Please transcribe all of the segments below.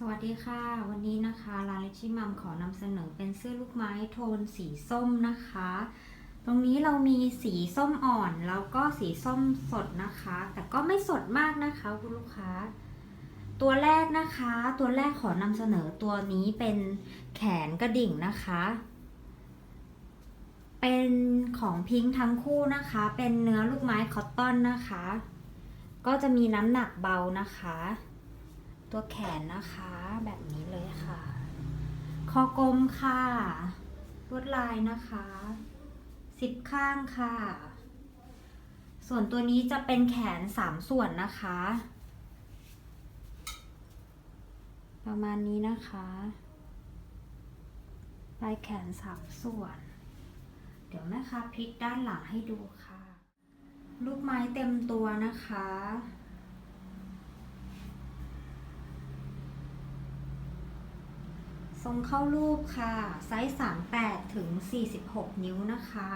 สวัสดีค่ะ วันนี้นะคะร้านเลชิมัมขอนำเสนอเป็นเสื้อลูกไม้โทนสีส้มนะคะ ตรงนี้เรามีสีส้มอ่อนแล้วก็สีส้มสดนะคะ แต่ก็ไม่สดมากนะคะคุณลูกค้า ตัวแรกนะคะ ตัวแรกขอนำเสนอตัวนี้เป็นแขนกระดิ่งนะคะ เป็นของพิงค์ทั้งคู่นะคะ เป็นเนื้อลูกไม้คอตตอนนะคะ ก็จะมีน้ำหนักเบานะคะ ตัวแขนนะคะแบบนี้เลยค่ะ คอกลมค่ะลวดลายนะคะสิบข้างค่ะ ส่วนตัวนี้จะเป็นแขนสามส่วนนะคะ ประมาณนี้นะคะลายแขนสามส่วน เดี๋ยวแม่ค้าพลิกด้านหลังให้ดูค่ะ ลูกไม้เต็มตัวนะคะ ทรงเข้ารูปค่ะ ไซส์ 38 ถึง 46 นิ้วนะคะ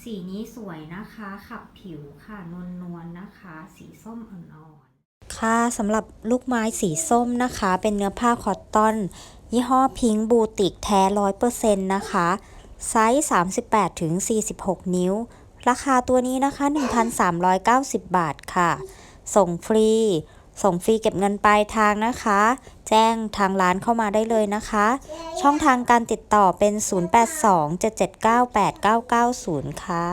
สีนี้สวยนะคะ ขับผิวค่ะ นวลนวลนะคะ สีส้มอ่อนๆ ค่ะสำหรับลูกไม้สีส้มนะคะ เป็นเนื้อผ้าคอตตอน ยี่ห้อพิงบูติกแท้ร้อยเปอร์เซ็นต์นะคะ ไซส์ 38 ถึง 46 นิ้ว ราคาตัวนี้นะคะ 1,390 บาทค่ะ ส่งฟรี ส่งฟรีเก็บเงินปลายทางนะคะ แจ้งทางร้านเข้ามาได้เลยนะคะ ช่องทางการติดต่อเป็น 0827798990 ค่ะ